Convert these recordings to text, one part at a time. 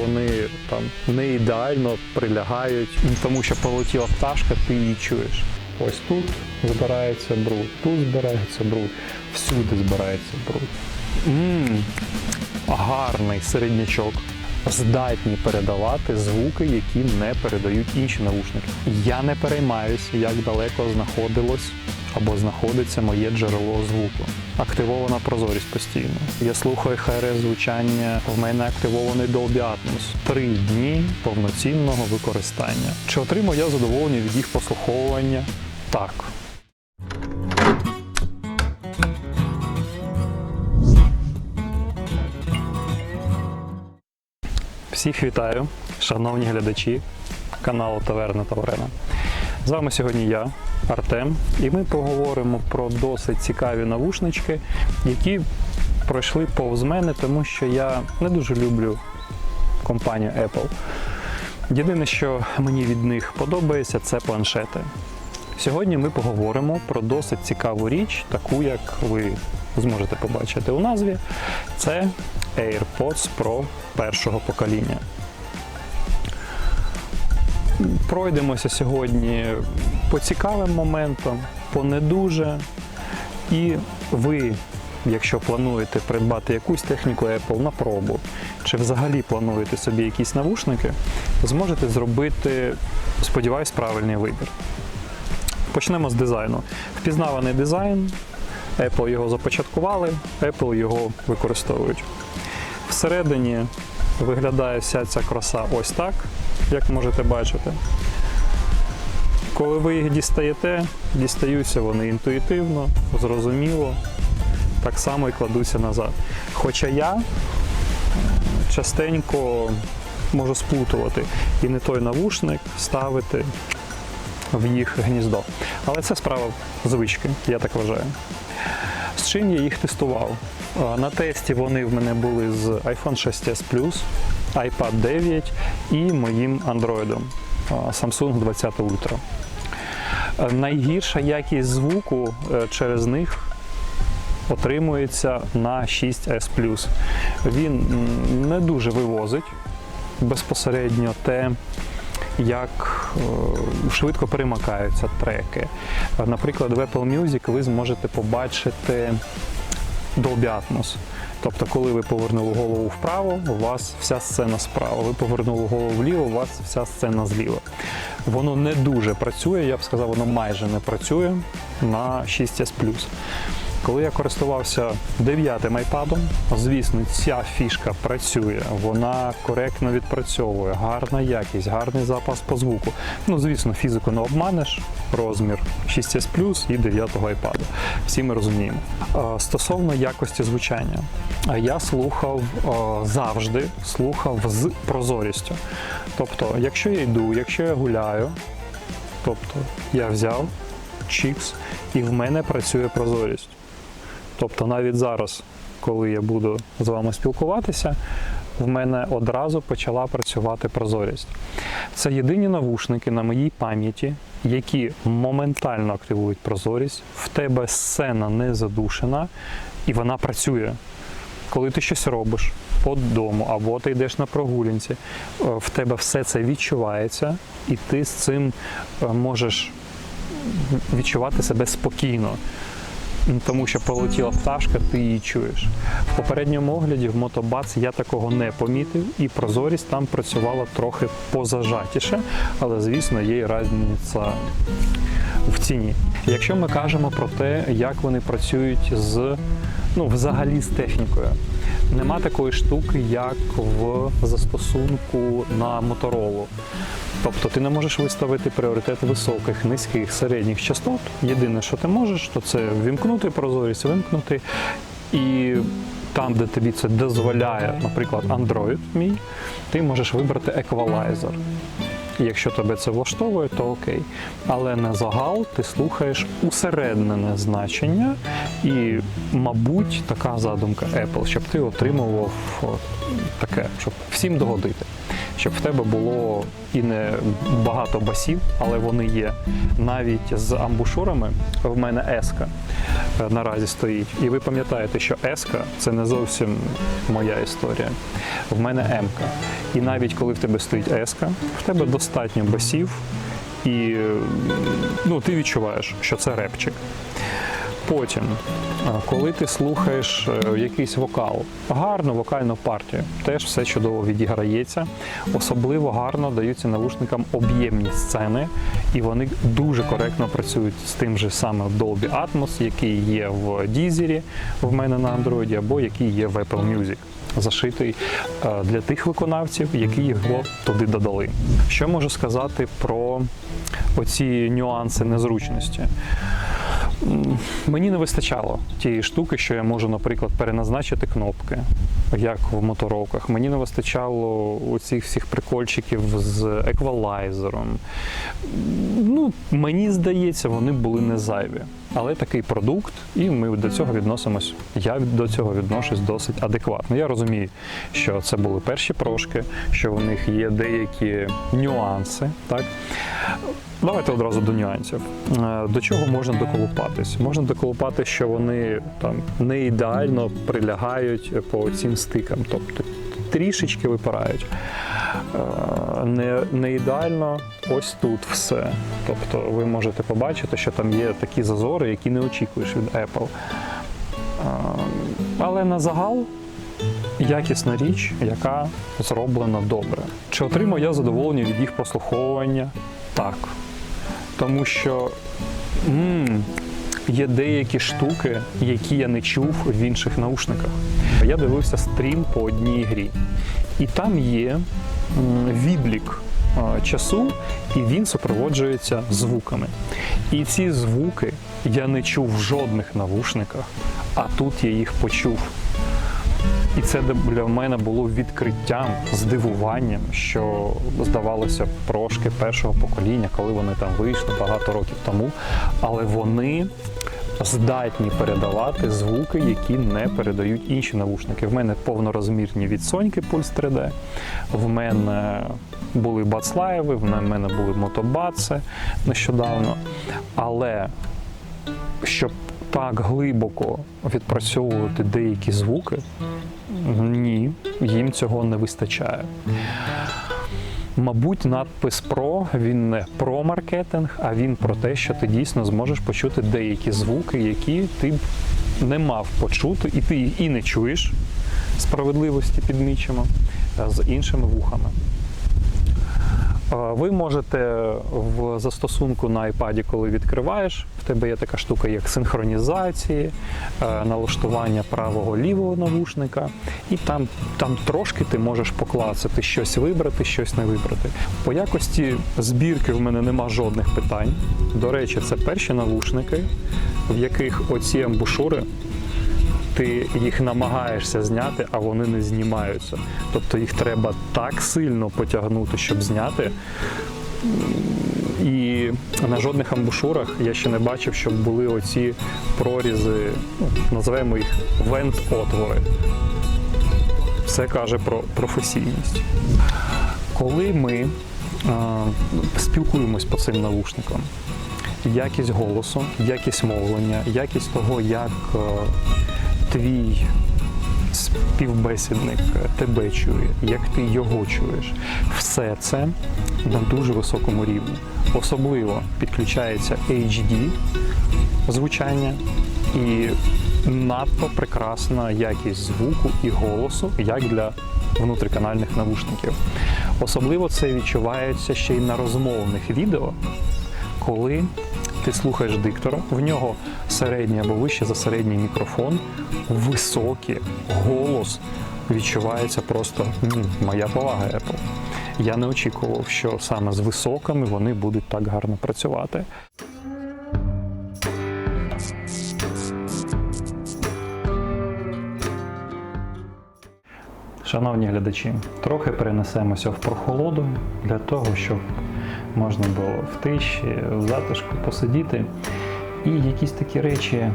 Вони там не ідеально прилягають, тому що полетіла пташка, ти її чуєш. Ось тут збирається бруд, тут збирається бруд, всюди збирається бруд. Мм, гарний середнячок. Здатні передавати звуки, які не передають інші навушники. Я не переймаюсь, як далеко знаходилось або знаходиться моє джерело звуку. Активована прозорість постійно. Я слухаю ХРС звучання. В мене активований Dolby Atmos. Три дні повноцінного використання. Чи отримав я задоволення від їх послуховування? Так. Всіх вітаю, шановні глядачі каналу Таверна Таверна. З вами сьогодні я, Артем, і ми поговоримо про досить цікаві навушнички, які пройшли повз мене, тому що я не дуже люблю компанію Apple. Єдине, що мені від них подобається, це планшети. Сьогодні ми поговоримо про досить цікаву річ, таку як ви зможете побачити у назві. Це AirPods Pro першого покоління. Пройдемося сьогодні по цікавим моментам, по не дуже. І ви, якщо плануєте придбати якусь техніку Apple на пробу, чи взагалі плануєте собі якісь навушники, зможете зробити, сподіваюсь, правильний вибір. Почнемо з дизайну. Впізнаваний дизайн, Apple його започаткували, Apple його використовують. Всередині виглядає вся ця краса ось так, як можете бачити. Коли ви їх дістаєте, дістаються вони інтуїтивно, зрозуміло, так само і кладуться назад. Хоча я частенько можу сплутувати і не той навушник ставити в їх гніздо. Але це справа звички, я так вважаю. Чим я їх тестував? На тесті вони в мене були з iPhone 6s Plus, iPad 9 і моїм Android Samsung 20 Ultra. Найгірша якість звуку е, через них отримується на 6s Plus. Він не дуже вивозить безпосередньо те, як е, швидко перемикаються треки. Наприклад, в Apple Music ви зможете побачити Dolby Atmos. Тобто, коли ви повернули голову вправо, у вас вся сцена справа. Ви повернули голову вліво, у вас вся сцена зліва. Воно не дуже працює, я б сказав, воно майже не працює на 6S коли я користувався дев'ятим айпадом, звісно, ця фішка працює, вона коректно відпрацьовує, гарна якість, гарний запас по звуку. Ну, звісно, фізику не обманеш, розмір 6S і 9 айпада. Всі ми розуміємо. Стосовно якості звучання, я слухав завжди слухав з прозорістю. Тобто, якщо я йду, якщо я гуляю, тобто я взяв чікс, і в мене працює прозорість. Тобто навіть зараз, коли я буду з вами спілкуватися, в мене одразу почала працювати прозорість. Це єдині навушники на моїй пам'яті, які моментально активують прозорість, в тебе сцена не задушена і вона працює. Коли ти щось робиш по дому або ти йдеш на прогулянці, е, в тебе все це відчувається, і ти з цим е, можеш відчувати себе спокійно. Тому що полетіла пташка, ти її чуєш. В попередньому огляді в мотобац я такого не помітив, і прозорість там працювала трохи позажатіше, але звісно є різниця в ціні. Якщо ми кажемо про те, як вони працюють з ну, взагалі з технікою, нема такої штуки, як в застосунку на моторолу. Тобто ти не можеш виставити пріоритет високих, низьких, середніх частот. Єдине, що ти можеш, то це вімкнути прозорість, вимкнути. І там, де тобі це дозволяє, наприклад, Android мій, ти можеш вибрати еквалайзер. Якщо тебе це влаштовує, то окей. Але на загал ти слухаєш усереднене значення, і, мабуть, така задумка Apple, щоб ти отримував о, таке, щоб всім догодити. Щоб в тебе було і не багато басів, але вони є. Навіть з амбушурами в мене еска е, наразі стоїть. І ви пам'ятаєте, що еска це не зовсім моя історія. В мене емка. І навіть коли в тебе стоїть еска, в тебе достатньо басів, і ну, ти відчуваєш, що це репчик. Потім, коли ти слухаєш е, якийсь вокал, гарну вокальну партію, теж все чудово відіграється. Особливо гарно даються навушникам об'ємні сцени, і вони дуже коректно працюють з тим же саме Dolby Atmos, який є в Дізері в мене на Android, або який є в Apple Music. Зашитий е, для тих виконавців, які його туди додали. Що можу сказати про оці нюанси незручності? Мені не вистачало тієї штуки, що я можу, наприклад, переназначити кнопки, як в моторовках. Мені не вистачало оцих всіх прикольчиків з еквалайзером. Ну, мені здається, вони були не зайві. Але такий продукт, і ми до цього відносимось. Я до цього відношусь досить адекватно. Я розумію, що це були перші прошки, що у них є деякі нюанси. Так? Давайте одразу до нюансів. Е, До чого можна доколупатись? Можна доколупати, що вони там не ідеально прилягають по цим стикам, тобто трішечки випирають. Е, Не, не ідеально ось тут все. Тобто ви можете побачити, що там є такі зазори, які не очікуєш від Apple. Е, Але на загал якісна річ, яка зроблена добре. Чи отримав я задоволення від їх прослуховування? Так. Тому що є деякі штуки, які я не чув в інших наушниках. Я дивився стрім по одній грі, і там є відлік часу, і він супроводжується звуками. І ці звуки я не чув в жодних навушниках, а тут я їх почув. І це для мене було відкриттям, здивуванням, що здавалося прошки першого покоління, коли вони там вийшли багато років тому. Але вони здатні передавати звуки, які не передають інші навушники. В мене повнорозмірні від Соньки Пульс 3D, в мене були бацлаєви, в мене були мотобаци нещодавно. Але щоб так глибоко відпрацьовувати деякі звуки, ні, їм цього не вистачає. Мабуть, надпис про він не про маркетинг, а він про те, що ти дійсно зможеш почути деякі звуки, які ти б не мав почути, і ти і не чуєш справедливості підмічимо з іншими вухами. Ви можете в застосунку на iPad, коли відкриваєш, в тебе є така штука, як синхронізації, е, налаштування правого лівого навушника, і там, там трошки ти можеш поклацати щось вибрати, щось не вибрати. По якості збірки в мене нема жодних питань. До речі, це перші навушники, в яких оці амбушури ти їх намагаєшся зняти, а вони не знімаються. Тобто їх треба так сильно потягнути, щоб зняти. І на жодних амбушурах я ще не бачив, щоб були оці прорізи, ну, називаємо їх вент-отвори. Все каже про професійність. Коли ми е, спілкуємось по цим навушникам, якість голосу, якість мовлення, якість того, як е, твій співбесідник тебе чує, як ти його чуєш, все це на дуже високому рівні. Особливо підключається HD звучання і надто прекрасна якість звуку і голосу, як для внутриканальних навушників. Особливо це відчувається ще й на розмовних відео, коли ти слухаєш диктора, в нього середній або вище за середній мікрофон, високий голос відчувається просто моя повага Apple. Я не очікував, що саме з високими вони будуть так гарно працювати. Шановні глядачі, трохи перенесемося в прохолоду для того, щоб можна було в тиші, в затишку посидіти. І якісь такі речі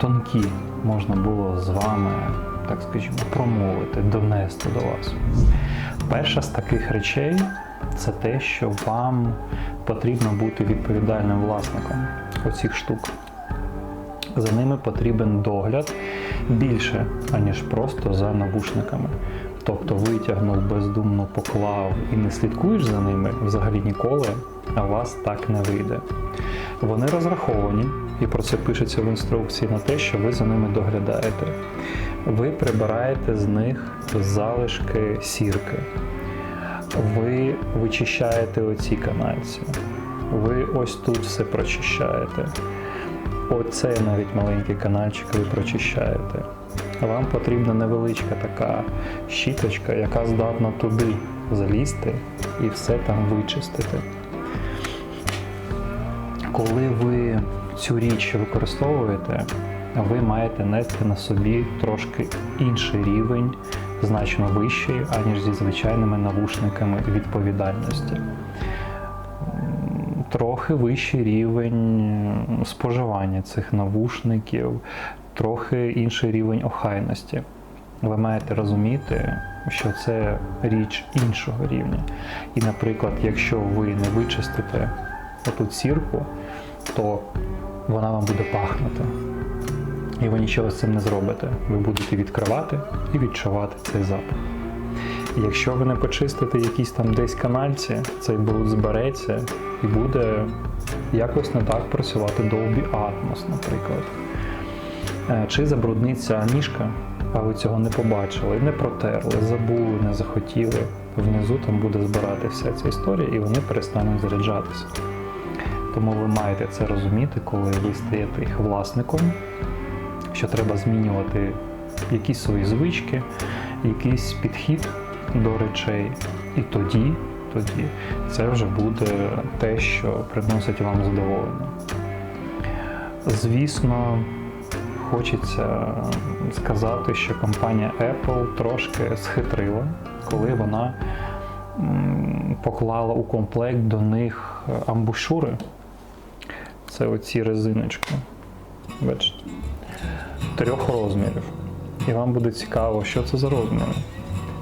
тонкі можна було з вами так скажімо, промовити, донести до вас. Перша з таких речей це те, що вам потрібно бути відповідальним власником оцих штук. За ними потрібен догляд більше, аніж просто за навушниками. Тобто витягнув, бездумно поклав і не слідкуєш за ними взагалі ніколи, а вас так не вийде. Вони розраховані, і про це пишеться в інструкції на те, що ви за ними доглядаєте. Ви прибираєте з них залишки сірки. Ви вичищаєте оці канальці. Ви ось тут все прочищаєте. Оце навіть маленький канальчик ви прочищаєте. Вам потрібна невеличка така щіточка, яка здатна туди залізти і все там вичистити. Коли ви цю річ використовуєте, ви маєте нести на собі трошки інший рівень, значно вищий, аніж зі звичайними навушниками відповідальності. Трохи вищий рівень споживання цих навушників, трохи інший рівень охайності. Ви маєте розуміти, що це річ іншого рівня. І, наприклад, якщо ви не вичистите оту сірку, то вона вам буде пахнути. І ви нічого з цим не зробите. Ви будете відкривати і відчувати цей запах. І Якщо ви не почистите якісь там десь канальці, цей бруд збереться і буде якось не так працювати Dolby Atmos, наприклад. Е, Чи забрудниться ніжка, а ви цього не побачили, не протерли, забули, не захотіли. Внизу там буде збирати вся ця історія, і вони перестануть заряджатися. Тому ви маєте це розуміти, коли ви стаєте їх власником, що треба змінювати якісь свої звички, якийсь підхід до речей. І тоді, тоді це вже буде те, що приносить вам задоволення. Звісно, хочеться сказати, що компанія Apple трошки схитрила, коли вона поклала у комплект до них амбушури. Це оці резиночки. Бачите? Трьох розмірів. І вам буде цікаво, що це за розміри.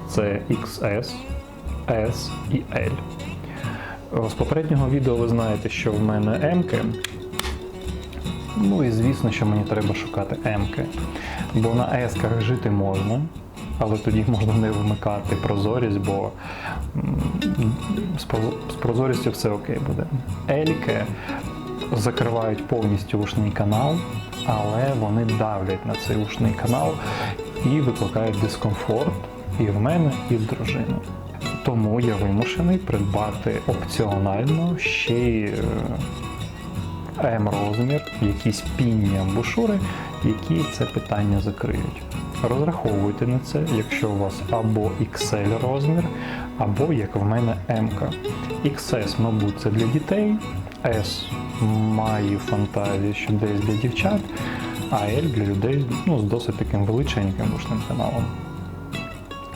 Це XS, S і L. З попереднього відео ви знаєте, що в мене М. Ну і звісно, що мені треба шукати М-ки. Бо на S жити можна, але тоді можна не вимикати прозорість, бо з прозорістю все окей буде. Ельки закривають повністю ушний канал, але вони давлять на цей ушний канал і викликають дискомфорт і в мене, і в дружини. Тому я вимушений придбати опціонально ще й М-розмір, якісь пінні амбушури, які це питання закриють. Розраховуйте на це, якщо у вас або XL розмір, або як в мене М. XS, мабуть, це для дітей, S має фантазію, що десь для дівчат, а L для людей ну, з досить таким величеньким вушним каналом.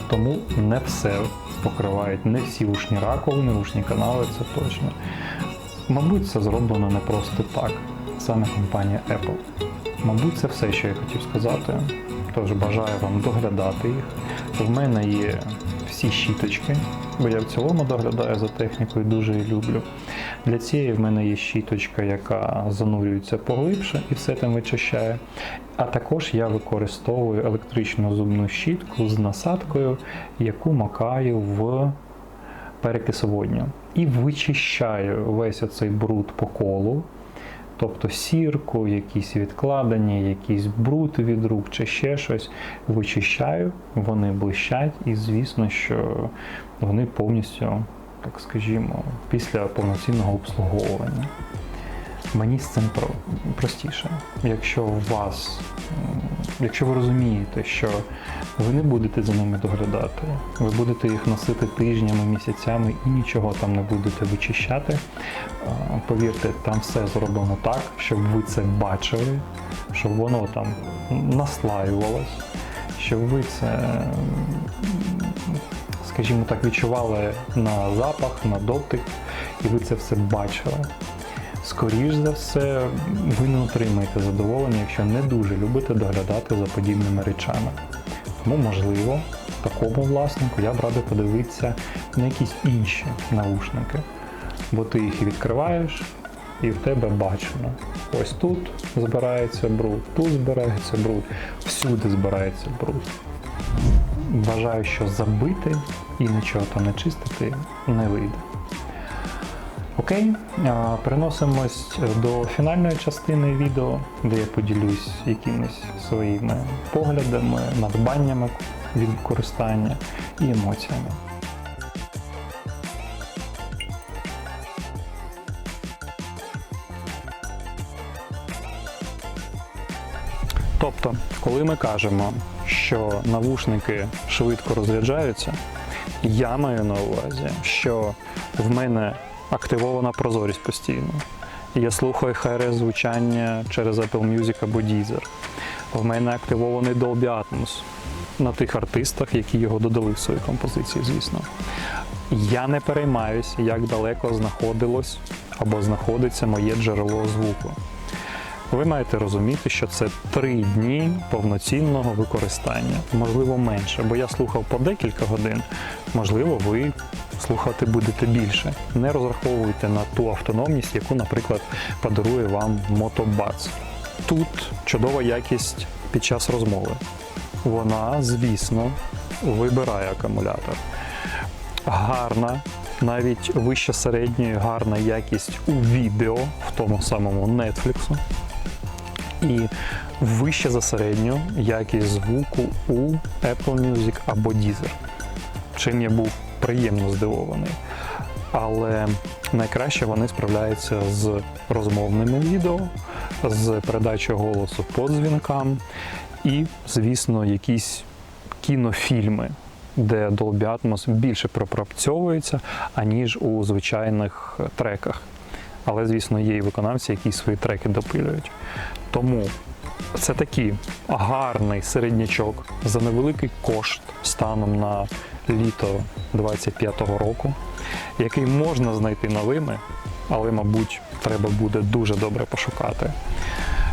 Тому не все покривають, не всі ушні раковини, ушні канали, це точно. Мабуть, це зроблено не просто так, саме компанія Apple. Мабуть, це все, що я хотів сказати. Тож бажаю вам доглядати їх. В мене є всі щіточки, бо я в цілому доглядаю за технікою, дуже її люблю. Для цієї в мене є щіточка, яка занурюється поглибше і все там вичищає. А також я використовую електричну зубну щітку з насадкою, яку макаю в перекисоводню. І вичищаю весь оцей бруд по колу, тобто сірку, якісь відкладення, якийсь бруд від рук чи ще щось. Вичищаю, вони блищать, і звісно, що вони повністю, так скажімо, після повноцінного обслуговування. Мені з цим простіше. Якщо у вас, якщо ви розумієте, що ви не будете за ними доглядати, ви будете їх носити тижнями, місяцями і нічого там не будете вичищати, повірте, там все зроблено так, щоб ви це бачили, щоб воно там наслаювалось, щоб ви це, скажімо так, відчували на запах, на дотик, і ви це все бачили. Скоріш за все, ви не отримаєте задоволення, якщо не дуже любите доглядати за подібними речами. Тому, можливо, такому власнику я б радив подивитися на якісь інші наушники. Бо ти їх відкриваєш, і в тебе бачено. Ось тут збирається бруд, тут збирається бруд, всюди збирається бруд. Вважаю, що забити і нічого там не чистити не вийде. Окей, переносимось до фінальної частини відео, де я поділюсь якимись своїми поглядами, надбаннями від використання і емоціями. Тобто, коли ми кажемо, що навушники швидко розряджаються, я маю на увазі, що в мене активована прозорість постійно. Я слухаю ХРС звучання через Apple Music або Deezer. В мене активований Dolby Atmos на тих артистах, які його додали в свої композиції, звісно. Я не переймаюся, як далеко знаходилось або знаходиться моє джерело звуку. Ви маєте розуміти, що це три дні повноцінного використання, можливо, менше, бо я слухав по декілька годин, можливо, ви слухати будете більше. Не розраховуйте на ту автономність, яку, наприклад, подарує вам мотобац. Тут чудова якість під час розмови. Вона, звісно, вибирає акумулятор. Гарна, навіть вище середньої гарна якість у відео в тому самому Netflix. І вище за середню якість звуку у Apple Music або Deezer. Чим я був приємно здивований. Але найкраще вони справляються з розмовними відео, з передачею голосу по дзвінкам і, звісно, якісь кінофільми, де Dolby Atmos більше пропрацьовується, аніж у звичайних треках. Але, звісно, є і виконавці, які свої треки допилюють. Тому це такий гарний середнячок за невеликий кошт станом на літо 25-го року, який можна знайти новими, але, мабуть, треба буде дуже добре пошукати.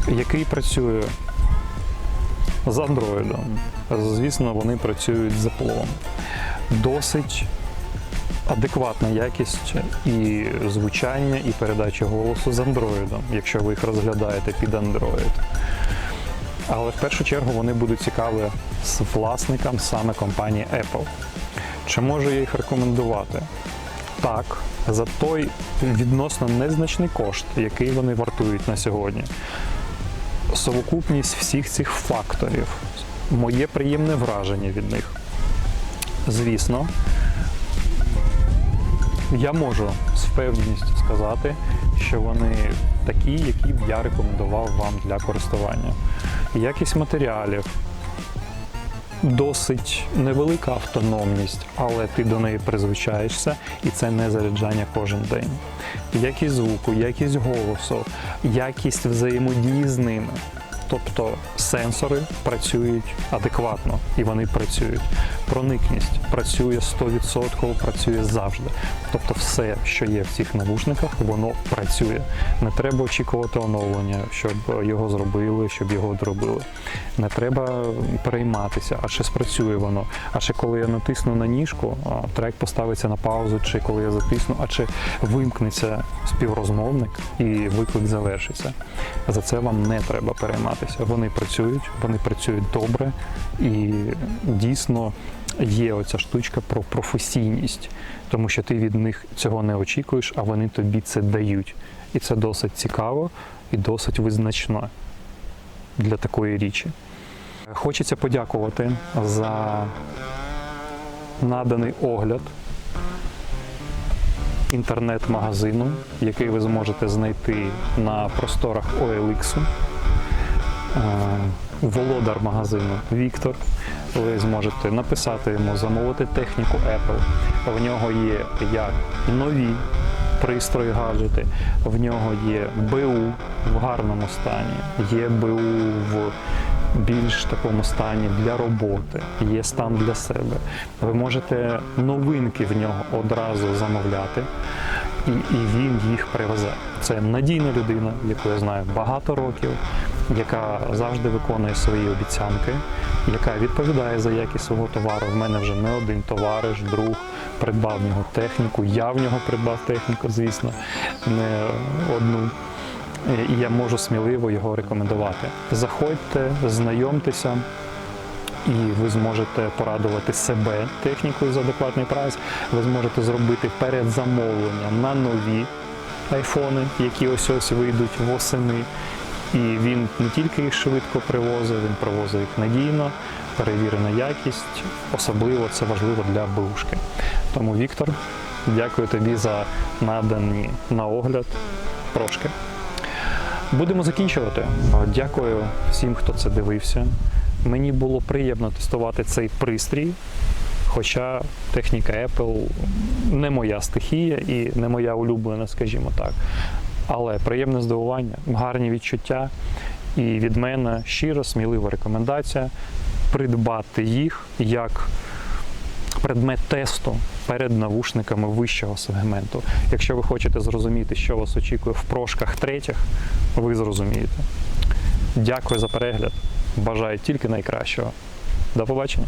Який працює з Android. Звісно, вони працюють з Apple. Досить адекватна якість і звучання, і передача голосу з Android, якщо ви їх розглядаєте під Android. Але в першу чергу вони будуть цікаві з власникам саме компанії Apple. Чи можу я їх рекомендувати? Так, за той відносно незначний кошт, який вони вартують на сьогодні. Совокупність всіх цих факторів, моє приємне враження від них. Звісно, я можу з впевненістю сказати, що вони такі, які б я рекомендував вам для користування. Якість матеріалів, досить невелика автономність, але ти до неї призвичаєшся, і це не заряджання кожен день. Якість звуку, якість голосу, якість взаємодії з ними. Тобто сенсори працюють адекватно і вони працюють. Проникність працює 100%, працює завжди. Тобто, все, що є в цих навушниках, воно працює. Не треба очікувати оновлення, щоб його зробили, щоб його зробили. Не треба перейматися, а чи спрацює воно. А чи коли я натисну на ніжку, трек поставиться на паузу, чи коли я затисну, а чи вимкнеться співрозмовник і виклик завершиться. За це вам не треба перейматися. Вони працюють, вони працюють добре і дійсно є оця штучка про професійність, тому що ти від них цього не очікуєш, а вони тобі це дають. І це досить цікаво і досить визначно для такої річі. Хочеться подякувати за наданий огляд інтернет-магазину, який ви зможете знайти на просторах OLX. Е, Володар магазину Віктор. Ви зможете написати йому, замовити техніку Apple. В нього є як нові пристрої, гаджети, в нього є БУ в гарному стані, є БУ в більш такому стані для роботи, є стан для себе. Ви можете новинки в нього одразу замовляти, і, і він їх привезе. Це надійна людина, яку я знаю багато років. Яка завжди виконує свої обіцянки, яка відповідає за якість свого товару. В мене вже не один товариш, друг придбав в нього техніку. Я в нього придбав техніку, звісно, не одну. І я можу сміливо його рекомендувати. Заходьте, знайомтеся, і ви зможете порадувати себе технікою за адекватний прайс. Ви зможете зробити передзамовлення на нові айфони, які ось ось вийдуть восени. І він не тільки їх швидко привозить, він привозить їх надійно, перевірена якість. Особливо це важливо для бушки. Тому, Віктор, дякую тобі за надані на огляд прошки. Будемо закінчувати. Дякую всім, хто це дивився. Мені було приємно тестувати цей пристрій, хоча техніка Apple не моя стихія і не моя улюблена, скажімо так. Але приємне здивування, гарні відчуття. І від мене щиро, смілива рекомендація придбати їх як предмет тесту перед навушниками вищого сегменту. Якщо ви хочете зрозуміти, що вас очікує в прошках третіх, ви зрозумієте. Дякую за перегляд. Бажаю тільки найкращого. До побачення.